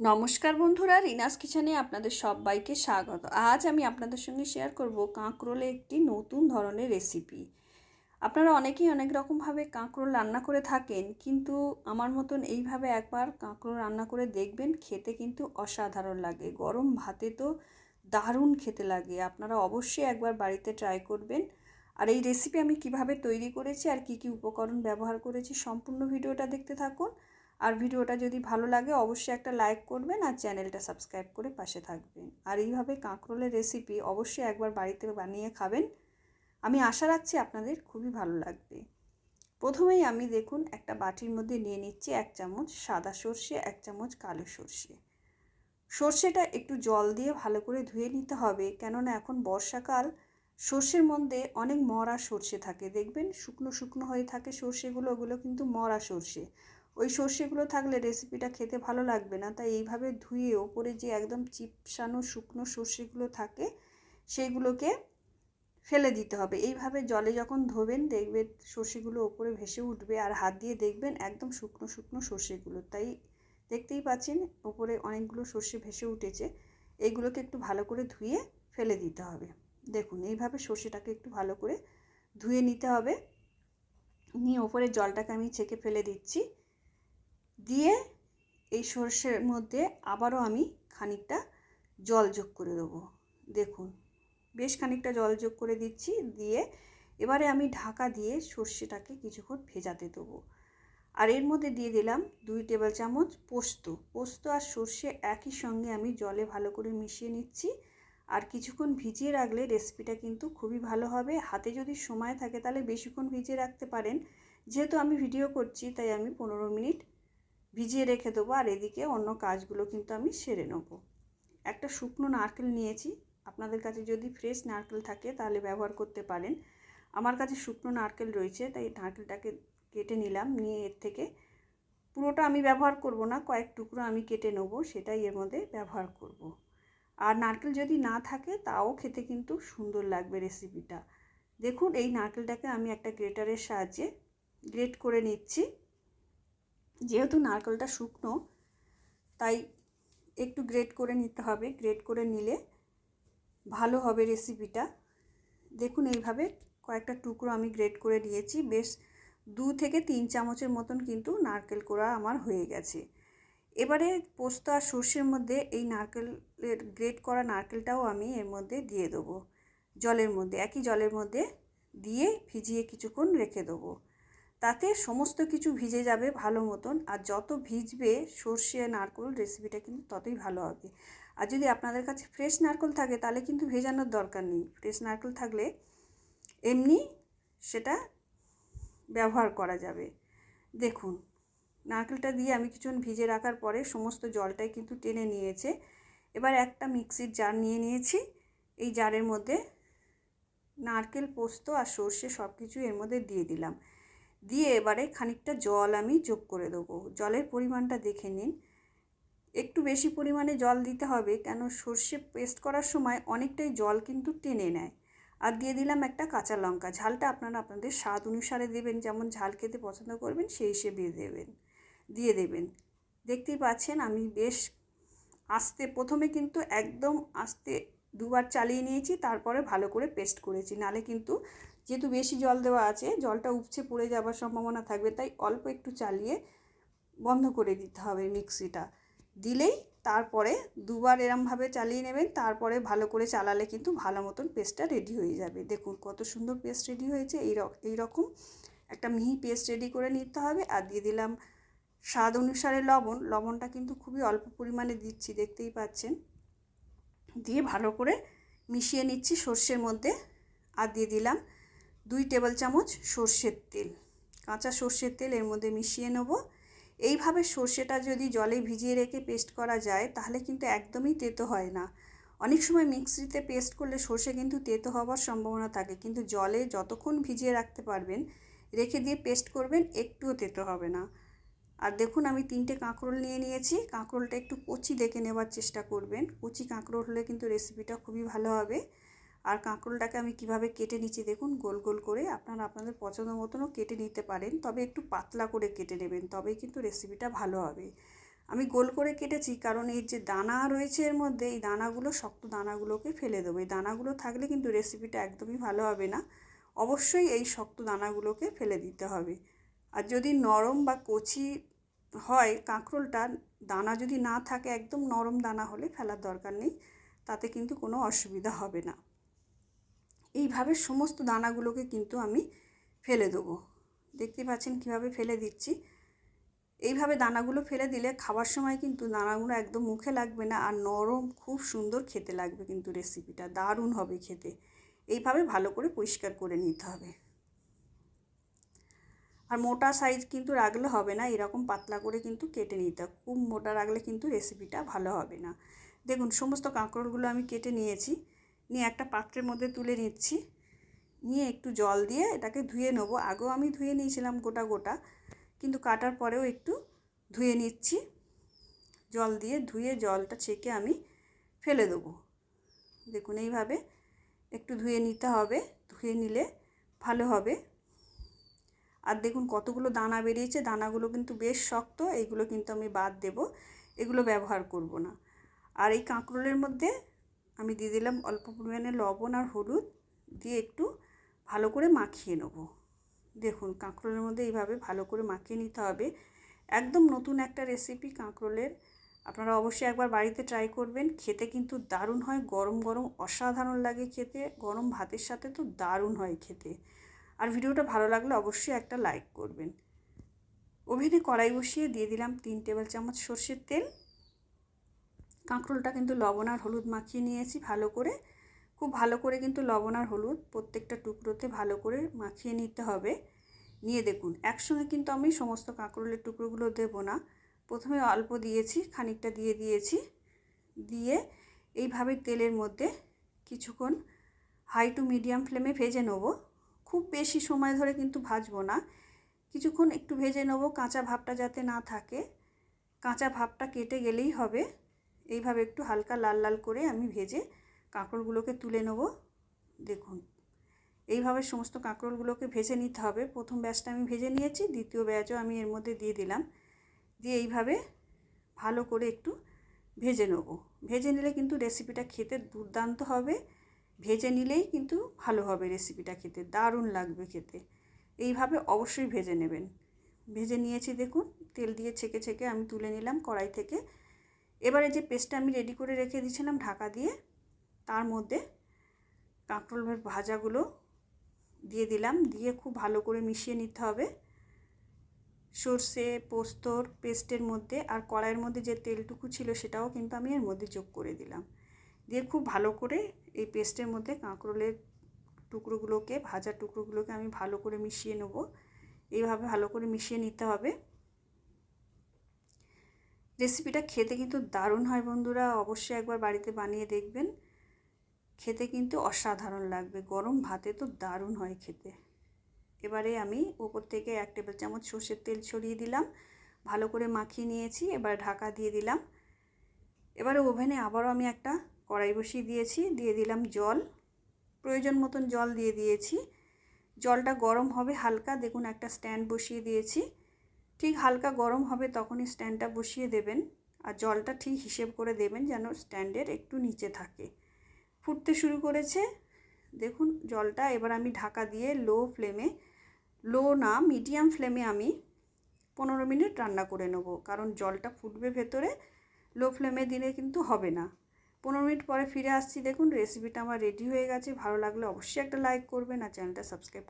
নমস্কার বন্ধুরা, রিনাস কিচেনে আপনাদের সবাইকে স্বাগত। আজ আমি আপনাদের সঙ্গে শেয়ার করব কাঁকরোলে একটি নতুন ধরনের রেসিপি আপনারা অনেকেই অনেক রকমভাবে কাঁকরোল রান্না করে থাকেন, কিন্তু আমার মতন এইভাবে একবার কাঁকরোল রান্না করে দেখবেন, খেতে কিন্তু অসাধারণ লাগে। গরম ভাতে তো দারুণ খেতে লাগে। আপনারা অবশ্যই একবার বাড়িতে ট্রাই করবেন। আর এই রেসিপি আমি কীভাবে তৈরি করেছি আর কি কি উপকরণ ব্যবহার করেছি সম্পূর্ণ ভিডিওটা দেখতে থাকুন। আর ভিডিওটা যদি ভালো লাগে, অবশ্যই একটা লাইক করবেন আর চ্যানেলটা সাবস্ক্রাইব করে পাশে থাকবেন। আর এইভাবে কাঁকরোলের রেসিপি অবশ্যই একবার বাড়িতে বানিয়ে খাবেন। আমি আশা রাখছি আপনাদের খুবই ভালো লাগবে। প্রথমেই আমি দেখুন, একটা বাটির মধ্যে নিয়ে নিচ্ছি এক চামচ সাদা সর্ষে, এক চামচ কালো সর্ষে। সর্ষেটা একটু জল দিয়ে ভালো করে ধুয়ে নিতে হবে, কেননা এখন বর্ষাকাল। সর্ষের মধ্যে অনেক মরা সর্ষে থাকে, দেখবেন? শুকনো শুকনো হয়ে থাকে সর্ষেগুলো, ওগুলো কিন্তু মরা সর্ষে। ওই সর্ষেগুলো থাকলে রেসিপিটা খেতে ভালো লাগবে না। তাই এইভাবে ধুয়ে ওপরে যে একদম চিপসানো শুকনো সর্ষেগুলো থাকে সেইগুলোকে ফেলে দিতে হবে। এইভাবে জলে যখন ধোবেন, দেখবেন সর্ষেগুলো ওপরে ভেসে উঠবে আর হাত দিয়ে দেখবেন একদম শুকনো শুকনো সর্ষেগুলো। তাই দেখতেই পাচ্ছেন ওপরে অনেকগুলো সর্ষে ভেসে উঠেছে। এইগুলোকে একটু ভালো করে ধুয়ে ফেলে দিতে হবে। দেখুন, এইভাবে সর্ষেটাকে একটু ভালো করে ধুয়ে নিতে হবে। নিয়ে ওপরে জলটাকে আমি ছেঁকে ফেলে দিচ্ছি। দিয়ে এই সর্ষের মধ্যে আবারও আমি খানিকটা জল যোগ করে দেবো। দেখুন, বেশ খানিকটা জল যোগ করে দিচ্ছি, দিয়ে এবারে আমি ঢাকা দিয়ে সর্ষেটাকে কিছুক্ষণ ভেজাতে দেবো। আর এর মধ্যে দিয়ে দিলাম দুই টেবিল চামচ পোস্ত। পোস্ত আর সর্ষে একই সঙ্গে আমি জলে ভালো করে মিশিয়ে নিচ্ছি। আর কিছুক্ষণ ভিজিয়ে রাখলে রেসিপিটা কিন্তু খুবই ভালো হবে। হাতে যদি সময় থাকে তাহলে বেশিক্ষণ ভিজিয়ে রাখতে পারেন। যেহেতু আমি ভিডিও করছি, তাই আমি পনেরো মিনিট ভিজিয়ে রেখে দেবো আর এদিকে অন্য কাজগুলো কিন্তু আমি সেরে নেব। একটা শুকনো নারকেল নিয়েছি। আপনাদের কাছে যদি ফ্রেশ নারকেল থাকে তাহলে ব্যবহার করতে পারেন। আমার কাছে শুকনো নারকেল রয়েছে, তাই নারকেলটাকে কেটে নিলাম। নিয়ে এর থেকে পুরোটা আমি ব্যবহার করব না, কয়েক টুকরো আমি কেটে নেব, সেটাই এর মধ্যে ব্যবহার করব। আর নারকেল যদি না থাকে, তাও খেতে কিন্তু সুন্দর লাগবে রেসিপিটা দেখুন, এই নারকেলটাকে আমি একটা গ্রেটারের সাহায্যে গ্রেট করে নিচ্ছি। যেহেতু নারকেলটা শুকনো, তাই একটু গ্রেট করে নিতে হবে। গ্রেট করে নিলে ভালো হবে রেসিপিটা দেখুন এইভাবে কয়েকটা টুকরো আমি গ্রেট করে নিয়েছি। বেশ দু থেকে তিন চামচের মতন কিন্তু নারকেল কোড়া আমার হয়ে গেছে। এবারে পোস্ত আর সর্ষের মধ্যে এই নারকেলের গ্রেট করা নারকেলটাও আমি এর মধ্যে দিয়ে দেবো। জলের মধ্যে, একই জলের মধ্যে দিয়ে ভিজিয়ে কিছুক্ষণ রেখে দেবো। তাতে সমস্ত কিছু ভিজে যাবে ভালো মতন। আর যত ভিজবে সর্ষে নারকোল রেসিপিটা কিন্তু ততই ভালো হবে। আর যদি আপনাদের কাছে ফ্রেশ নারকোল থাকে, তাহলে কিন্তু ভেজানোর দরকার নেই। ফ্রেশ নারকোল থাকলে এমনি সেটা ব্যবহার করা যাবে। দেখুন, নারকেলটা দিয়ে আমি কিছুক্ষণ ভিজে রাখার পরে সমস্ত জলটাই কিন্তু টেনে নিয়েছে। এবার একটা মিক্সির জার নিয়ে নিয়েছি। এই জারের মধ্যে নারকেল পোস্ত আর সর্ষে সব কিছু এর মধ্যে দিয়ে দিলাম। দিয়ে এবারে খানিকটা জল আমি যোগ করে দেবো। জলের পরিমাণটা দেখে নিন। একটু বেশি পরিমাণে জল দিতে হবে কেন সর্ষে পেস্ট করার সময় অনেকটাই জল কিন্তু টেনে নেয়। আর দিয়ে দিলাম একটা কাঁচা লঙ্কা। ঝালটা আপনারা আপনাদের স্বাদ অনুসারে দেবেন, যেমন ঝাল খেতে পছন্দ করবেন সেই হিসেবে দেবেন, দিয়ে দেবেন। দেখতেই পাচ্ছেন আমি বেশ আস্তে, প্রথমে কিন্তু একদম আস্তে দুবার চালিয়ে নিয়েছি, তারপরে ভালো করে পেস্ট করেছি। নালে কিন্তু যেহেতু বেশি জল দেওয়া আছে, জলটা উপচে পড়ে যাওয়ার সম্ভাবনা থাকবে, তাই অল্প একটু চালিয়ে বন্ধ করে দিতে হবে মিক্সিটা। দিলেই তারপরে দুবার এরমভাবে চালিয়ে নেবেন, তারপরে ভালো করে চালালে কিন্তু ভালো মতন পেস্টটা রেডি হয়ে যাবে। দেখুন কত সুন্দর পেস্ট রেডি হয়েছে, এই এই রকম একটা মিহি পেস্ট রেডি করে নিতে হবে। আর দিয়ে দিলাম স্বাদ অনুসারে লবণ, লবণটা কিন্তু খুবই অল্প পরিমাণে দিচ্ছি, দেখতেই পাচ্ছেন। দিয়ে ভালো করে মিশিয়ে নিচ্ছি সর্ষের মধ্যে। আর দিয়ে দিলাম দুই টেবিল চামচ সর্ষের তেল। কাঁচা সর্ষের তেল এর মধ্যে মিশিয়ে নেব। এইভাবে সর্ষেটা যদি জলে ভিজিয়ে রেখে পেস্ট করা যায়, তাহলে কিন্তু একদমই তেতো হয় না। অনেক সময় মিক্সিতে পেস্ট করলে সর্ষে কিন্তু তেতো হওয়ার সম্ভাবনা থাকে, কিন্তু জলে যতক্ষণ ভিজিয়ে রাখতে পারবেন, রেখে দিয়ে পেস্ট করবেন, একটুও তেতো হবে না। আর দেখুন, আমি তিনটে কাঁকরোল নিয়ে নিয়েছি। কাঁকরোলটা একটু কচি দেখে নেবার চেষ্টা করবেন। কচি কাঁকরোল হলে কিন্তু রেসিপিটা খুবই ভালো হবে। আর কাঁকরোলটাকে আমি কীভাবে কেটে নিচ্ছি দেখুন, গোল গোল করে আপনারা আপনাদের পছন্দ মতনও কেটে নিতে পারেন, তবে একটু পাতলা করে কেটে নেবেন, তবেই কিন্তু রেসিপিটা ভালো হবে। আমি গোল করে কেটেছি কারণ এই যে দানা রয়েছে এর মধ্যে, এই দানাগুলো, শক্ত দানাগুলোকে ফেলে দেবো। এই দানাগুলো থাকলে কিন্তু রেসিপিটা একদমই ভালো হবে না। অবশ্যই এই শক্ত দানাগুলোকে ফেলে দিতে হবে। আর যদি নরম বা কচি হয় কাঁকরোলটা, দানা যদি না থাকে, একদম নরম দানা হলে ফেলার দরকার নেই, তাতে কিন্তু কোনো অসুবিধা হবে না। এইভাবে সমস্ত দানাগুলোকে কিন্তু আমি ফেলে দেবো। দেখতে পাচ্ছেন কীভাবে ফেলে দিচ্ছি। এইভাবে দানাগুলো ফেলে দিলে খাবার সময় কিন্তু দানাগুলো একদম মুখে লাগবে না আর নরম, খুব সুন্দর খেতে লাগবে কিন্তু রেসিপিটা। দারুণ হবে খেতে। এইভাবে ভালো করে পরিষ্কার করে নিতে হবে। আর মোটা সাইজ কিন্তু রাখলে হবে না, এরকম পাতলা করে কিন্তু কেটে নিতে হবে। খুব মোটা রাখলে কিন্তু রেসিপিটা ভালো হবে না। দেখুন, সমস্ত কাঁকড়গুলো আমি কেটে নিয়েছি। নিয়ে একটা পাত্রের মধ্যে তুলে নিচ্ছি। নিয়ে একটু জল দিয়ে এটাকে ধুয়ে নেব। আগেও আমি ধুয়ে নিয়েছিলাম গোটা গোটা, কিন্তু কাটার পরেও একটু ধুয়ে নিচ্ছি। জল দিয়ে ধুয়ে জলটা ছেঁকে আমি ফেলে দেবো। দেখুন এইভাবে একটু ধুয়ে নিতে হবে। ধুয়ে নিলে ভালো হবে। আর দেখুন কতগুলো দানা বেরিয়েছে। দানাগুলো কিন্তু বেশ শক্ত, এইগুলো কিন্তু আমি বাদ দেব। এগুলো ব্যবহার করব না। আর এই কাঁকরোলের মধ্যে আমি দিয়ে দিলাম অল্প পরিমাণে লবণ আর হলুদ দিয়ে একটু ভালো করে মাখিয়ে নেব। দেখুন কাঁকরোলের মধ্যে এইভাবে ভালো করে মাখিয়ে নিতে হবে। একদম নতুন একটা রেসিপি কাঁকরোলের। আপনারা অবশ্যই একবার বাড়িতে ট্রাই করবেন। খেতে কিন্তু দারুণ হয়, গরম গরম অসাধারণ লাগে খেতে। গরম ভাতের সাথে তো দারুণ হয় খেতে। আর ভিডিওটা ভালো লাগলে অবশ্যই একটা লাইক করবেন। ওভেনে কড়াই বসিয়ে দিয়ে দিলাম তিন টেবিল চামচ সর্ষের তেল। কাঁকরোলটা কিন্তু লবণ আর হলুদ মাখিয়ে নিয়েছি ভালো করে। খুব ভালো করে কিন্তু লবণ আর হলুদ প্রত্যেকটা টুকরোতে ভালো করে মাখিয়ে নিতে হবে। নিয়ে দেখুন, একসঙ্গে কিন্তু আমি সমস্ত কাঁকরোলের টুকরোগুলো দেব না। প্রথমে অল্প দিয়েছি, খানিকটা দিয়ে দিয়েছি। দিয়ে এইভাবে তেলের মধ্যে কিছুক্ষণ হাই টু মিডিয়াম ফ্লেমে ভেজে নেব। খুব বেশি সময় ধরে কিন্তু ভাজবো না। কিছুক্ষণ একটু ভেজে নেব, কাঁচা ভাবটা যাতে না থাকে। কাঁচা ভাবটা কেটে গেলেই হবে। এইভাবে একটু হালকা লাল লাল করে আমি ভেজে কাঁকড়গুলোকে তুলে নেব। দেখুন, এইভাবে সমস্ত কাঁকরোলগুলোকে ভেজে নিতে হবে। প্রথম ব্যাচটা আমি ভেজে নিয়েছি, দ্বিতীয় ব্যাচও আমি এর মধ্যে দিয়ে দিলাম। দিয়ে এইভাবে ভালো করে একটু ভেজে নেব। ভেজে নিলে কিন্তু রেসিপিটা খেতে দুর্দান্ত হবে। ভেজে নিলেই কিন্তু ভালো হবে রেসিপিটা খেতে, দারুণ লাগবে খেতে। এইভাবে অবশ্যই ভেজে নেবেন। ভেজে নিয়েছি, দেখুন, তেল দিয়ে ছেঁকে ছেঁকে আমি তুলে নিলাম কড়াই থেকে। এবারে যে পেস্টটা আমি রেডি করে রেখে দিয়েছিলাম ঢাকা দিয়ে, তার মধ্যে কাঁকরোল ভাজাগুলো দিয়ে দিলাম। দিয়ে খুব ভালো করে মিশিয়ে নিতে হবে। সর্ষে, পোস্তর পেস্টের মধ্যে আর কড়াইয়ের মধ্যে যে তেলটুকু ছিল সেটাও কিন্তু আমি এর মধ্যে যোগ করে দিলাম। দিয়ে খুব ভালো করে এই পেস্টের মধ্যে কাঁকরোলের টুকরোগুলোকে ভাজা টুকরোগুলোকে আমি ভালো করে মিশিয়ে নেব। এইভাবে ভালো করে মিশিয়ে নিতে হবে। রেসিপিটা খেতে কিন্তু দারুণ হয় বন্ধুরা। অবশ্যই একবার বাড়িতে বানিয়ে দেখবেন। খেতে কিন্তু অসাধারণ লাগবে। গরম ভাতে তো দারুণ হয় খেতে। এবারে আমি ওপর থেকে এক টেবিল চামচ সর্ষের তেল ছড়িয়ে দিলাম। ভালো করে মাখিয়ে নিয়েছি, এবার ঢাকা দিয়ে দিলাম। এবারে ওভেনে আবারও আমি একটা কড়াই বসিয়ে দিয়েছি, দিয়ে দিলাম জল। প্রয়োজন মতন জল দিয়ে দিয়েছি। জলটা গরম হবে হালকা, দেখুন একটা স্ট্যান্ড বসিয়ে দিয়েছি। ঠিক হালকা গরম হবে তখনই স্ট্যান্ডটা বসিয়ে দেবেন আর জলটা ঠিক হিসেব করে দেবেন যেন স্ট্যান্ডের একটু নিচে থাকে। ফুটতে শুরু করেছে। দেখুন, জলটা এবার আমি ঢাকা দিয়ে লো ফ্লেমে, লো না, মিডিয়াম ফ্লেমে আমি পনেরো মিনিট রান্না করে নেব। কারণ জলটা ফুটবে ভেতরে, লো ফ্লেমে দিলে কিন্তু হবে না। পনেরো মিনিট পরে ফিরে আসছি। দেখুন রেসিপিটা আমার রেডি হয়ে গেছে। ভালো লাগলে অবশ্যই একটা লাইক করবেন আর চ্যানেলটা সাবস্ক্রাইব